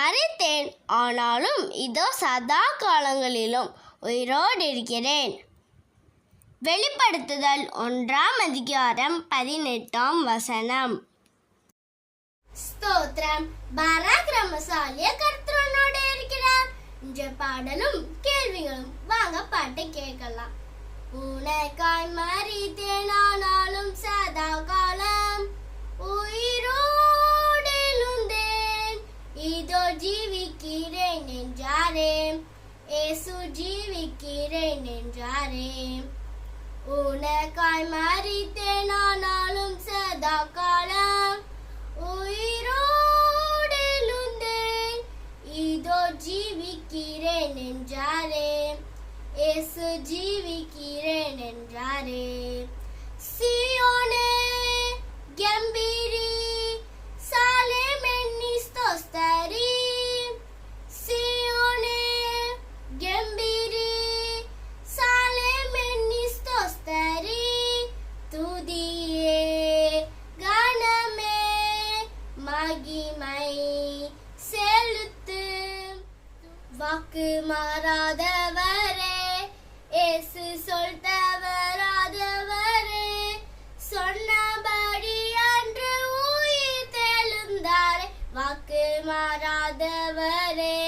மறைத்தேன். ஆனாலும் இதோ சதா காலங்களிலும் உயிரோடு இருக்கிறேன். வெளிப்படுத்துதல் ஒன்றாம் அதிகாரம் பதினெட்டாம் வசனம். ஸ்தோத்திரம். பராக்கிரமசாலிய கர்த்தரோட இருக்கிறார். இந்த பாடலும் கேள்விகளும். வாங்க பாட்டு கேட்கலாம். உனக்காய் மறித்தேன் ஆனாலும் சதா காலம் உயிரோ இதோ ஜீவிக்கிறேன் என்றாரே. ஏசு ஜீவிக்கிறேன் என்றாரே. உனக்காய் மறித்தேன் ஆனாலும் சதா காலம் உயிரோடு இதோ ஜீவிக்கிறேன் என்றாரே. ஏசு ஜீவிக்கிறேன் என்றாரே. சியோனே கம்பீர் வாக்கு மாறாதவரே ஏசு சொல் தவறாதவரே சொன்னபடி அன்று உயிர் தெழுந்தாரே வாக்கு மாறாதவரே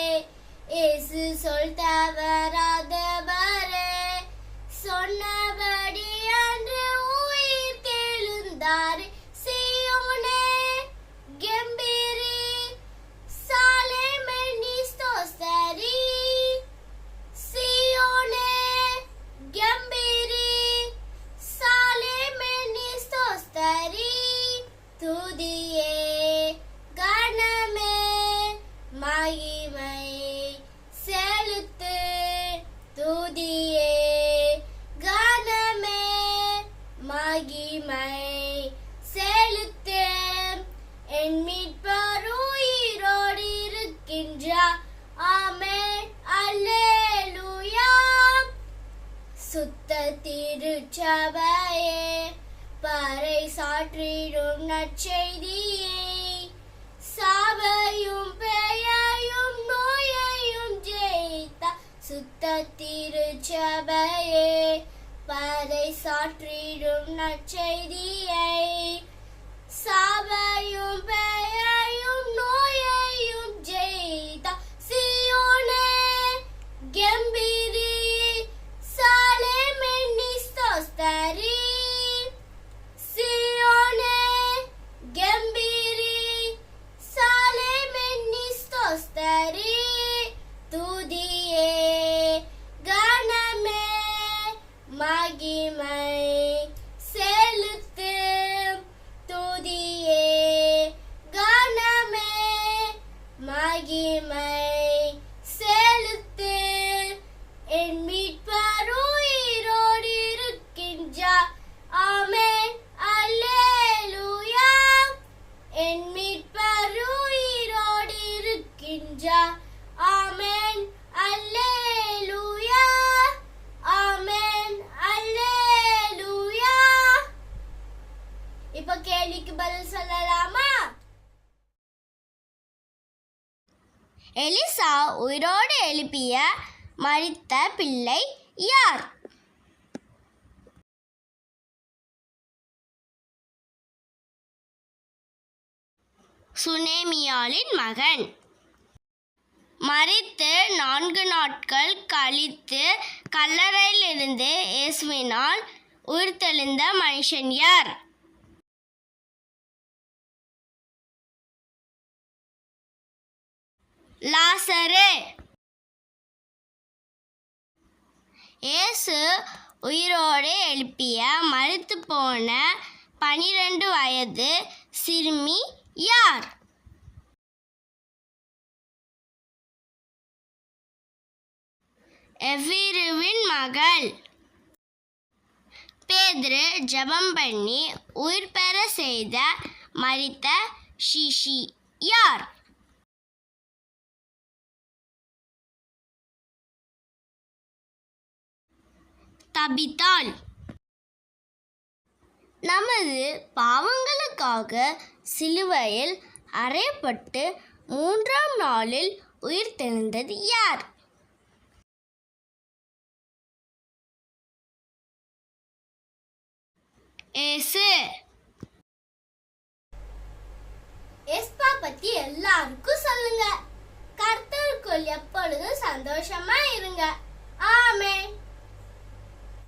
ஏசு சொல் தவறா மகிமை செலுத்து துதியே. கனமே மகிமை செலுத்து. என் மீட்பர் உயிரோடு இருக்கின்றார் ஆமே அல்லேலுயா. சுத்த திருச்சபையே பறை சாற்றிடும் நற்செய்தியை. சாபையும் பெயர் திருச்சபையே பறை சாற்றிடும் நற்செய்தியை கேள்விக்கு பதில் சொல்லலாமா எலிசா உயிரோடு எழுப்பிய மறித்த பிள்ளை யார் சுனேமியாலின் மகன் மறித்து நான்கு நாட்கள் கழித்து கல்லறையிலிருந்து இயேசுவினால் உயிர்த்தெழுந்த மனுஷன் யார் லாசரு. இயேசு உயிரோடு எழுப்பிய மறுத்து போன பனிரெண்டு வயது சிறுமி யார்? எவ்விருவின் மகள். பேதுரு ஜெபம் பண்ணி உயிர் பெற செய்த மரித்த ஷிஷி யார்? தபித்தாள். நமது பாவங்களுக்காக சிலுவையில் அறையப்பட்டு மூன்றாம் நாளில் உயிர் தெழுந்தது யார்? ஏசு. எஸ்பா பத்தி எல்லாருக்கும் சொல்லுங்க. கர்த்தருக்குள் எப்பொழுதும் சந்தோஷமா இருங்க. ஆமே